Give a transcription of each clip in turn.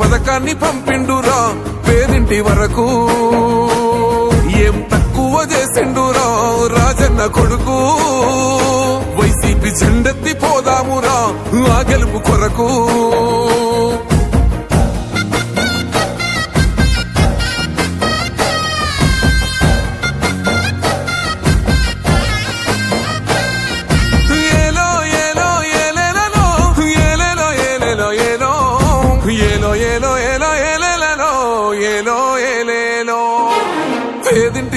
పథకాన్ని పంపిండురా. పేరింటి వరకు ఏం తక్కువ చేసిండురా. రాజన్న కొడుకు వైసీపీ జెండెత్తి పోదామురా. ఆ గెలుపు కొరకు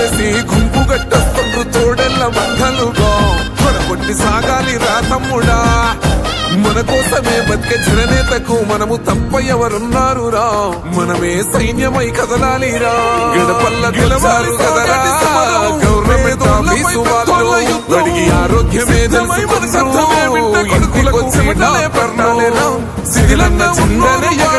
చేసి గుంపు గట్టొస్తుండ్రు తోడెల్ల మందలుగా కొడగొట్టి సాగాలి రా తమ్ముడా. మన కోసమే బతికే జననేతకు మనము తప్ప ఎవరున్నారు రా మనమే సైన్యమై కదలాలి రా గడపల్ల కదరా వాళ్ళు అడిగి ఆరోగ్యమే శిథిలన్న చిందనే ఎగరాలి రా.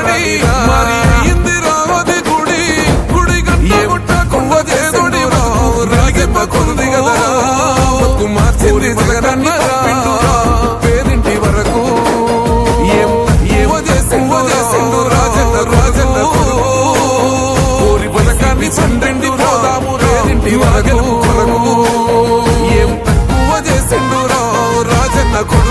రాజన్న